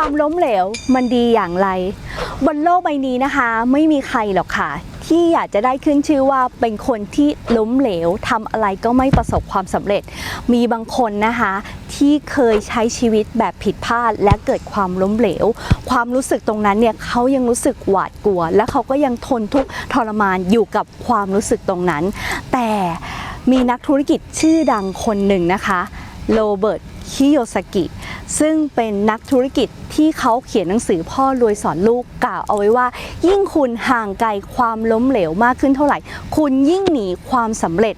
ความล้มเหลวมันดีอย่างไร บนโลกใบนี้นะคะ ไม่มีใครหรอกค่ะ ที่อยากจะได้ขึ้นชื่อว่าเป็นคนที่ล้มเหลวทำอะไรก็ไม่ประสบความสำเร็จ มีบางคนนะคะ ที่เคยใช้ชีวิตแบบผิดพลาด และเกิดความล้มเหลว ความรู้สึกตรงนั้นเนี่ยเขายังรู้สึกหวาดกลัว และเขาก็ยังทนทุกข์ทรมานอยู่กับความรู้สึกตรงนั้น แต่มีนักธุรกิจชื่อดังคนหนึ่งนะคะโรเบิร์ตคิโยสกิ ซึ่งเป็นนักธุรกิจที่เขาเขียนหนังสือพ่อรวยสอนลูกกล่าวเอาไว้ว่า ยิ่งคุณห่างไกลความล้มเหลวมากขึ้นเท่าไหร่ คุณยิ่งหนีความสำเร็จ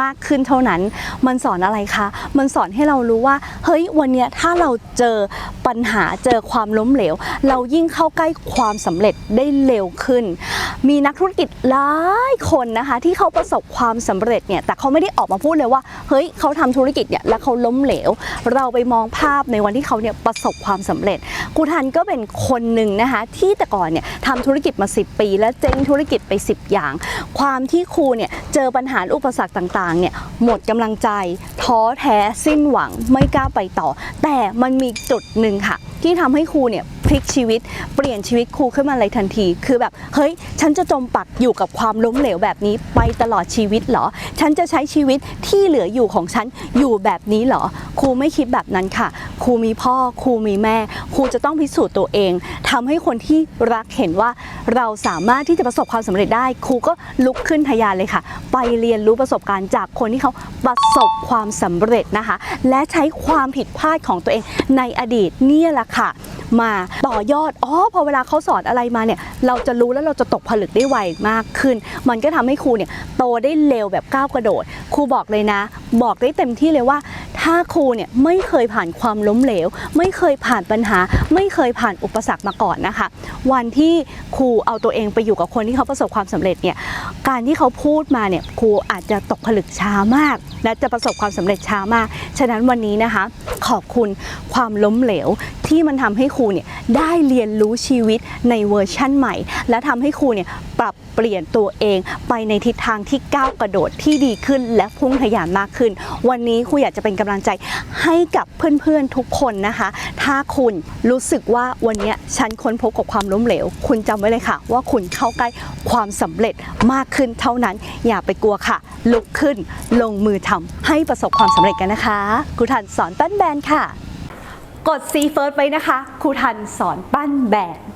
มากขึ้นเท่านั้น มันสอนอะไรคะ มันสอนให้เรารู้ว่า เฮ้ย วันนี้ถ้าเราเจอปัญหา เจอความล้มเหลว เรายิ่งเข้าใกล้ความสำเร็จได้เร็วขึ้น มีนักธุรกิจหลายคนนะคะ ที่เขาประสบความสำเร็จเนี่ย แต่เขาไม่ได้ออกมาพูดเลยว่า เฮ้ย เขาทำธุรกิจเนี่ย แล้วเขาล้มเหลว เราไปมองภาพในวันที่เขาเนี่ยประสบความสำเร็จครูทันก็เป็นคนหนึ่งนะคะ ที่แต่ก่อนเนี่ยทำธุรกิจมา 10 ปี แล้วเจ๊งธุรกิจไป 10 อย่าง ความที่ครูเนี่ยเจอปัญหาอุปสรรคต่างๆเนี่ยหมดกำลังใจ ท้อแท้สิ้นหวังไม่กล้าไปต่อ แต่มันมีจุดหนึ่งค่ะ ที่ทำให้ครูเนี่ย ลิกชีวิต เปลี่ยนชีวิตครูขึ้นมาเลยทันที คือแบบ เฮ้ย ฉันจะจมปักอยู่กับความล้มเหลวแบบนี้ไปตลอดชีวิตเหรอ ฉันจะใช้ชีวิตที่เหลืออยู่ของฉันอยู่แบบนี้เหรอ ครูไม่คิดแบบนั้นค่ะ ครูมีพ่อ ครูมีแม่ ครูจะต้องพิสูจน์ตัวเองทำให้คนที่รักเห็นว่าเราสามารถที่จะประสบความสำเร็จได้ ครูก็ลุกขึ้นทะยานเลยค่ะ ไปเรียนรู้ประสบการณ์จากคนที่เขาประสบความสำเร็จนะคะ และใช้ความผิดพลาดของตัวเองในอดีตเนี่ยแหละค่ะ มาต่อยอดอ๋อพอเวลาเขาสอนอะไรมาเนี่ยเราจะรู้แล้วเราจะตกผลึกได้ไวมากขึ้น มันก็ทำให้ครูเนี่ยโตได้เร็วแบบก้าวกระโดด ครูบอกเลยนะ บอกได้เต็มที่เลยว่า ถ้าครูเนี่ยไม่เคยผ่านความล้มเหลว ไม่เคยผ่านปัญหา ไม่เคยผ่านอุปสรรคมาก่อนนะคะ วันที่ครูเอาตัวเองไปอยู่กับคนที่เขาประสบความสำเร็จเนี่ย การที่เขาพูดมาเนี่ยครูอาจจะตกผลึกช้ามาก และจะประสบความสำเร็จช้ามาก ฉะนั้นวันนี้นะคะ ขอบคุณความล้มเหลวที่มันทำให้ครูเนี่ยได้เรียนรู้ชีวิตในเวอร์ชั่นใหม่ และทำให้ครูเนี่ยปรับเปลี่ยนตัวเองไปในทิศทางที่ก้าวกระโดดที่ดีขึ้น และพุ่งทะยานมากขึ้น วันนี้ครูอยากจะเป็นกำลังใจให้กับเพื่อนๆทุกคนนะคะ ถ้าคุณรู้สึกว่าวันนี้ฉันค้นพบกับความล้มเหลว คุณจำไว้เลยค่ะ ว่าคุณเข้าใกล้ความสำเร็จมากขึ้นเท่านั้น อย่าไปกลัวค่ะ ลุกขึ้นลงมือทำให้ประสบความสำเร็จกันนะคะครูทันสอนปั้นแบรนด์ค่ะ กดซีเฟิร์สไว้นะคะครูทันสอนปั้นแบรนด์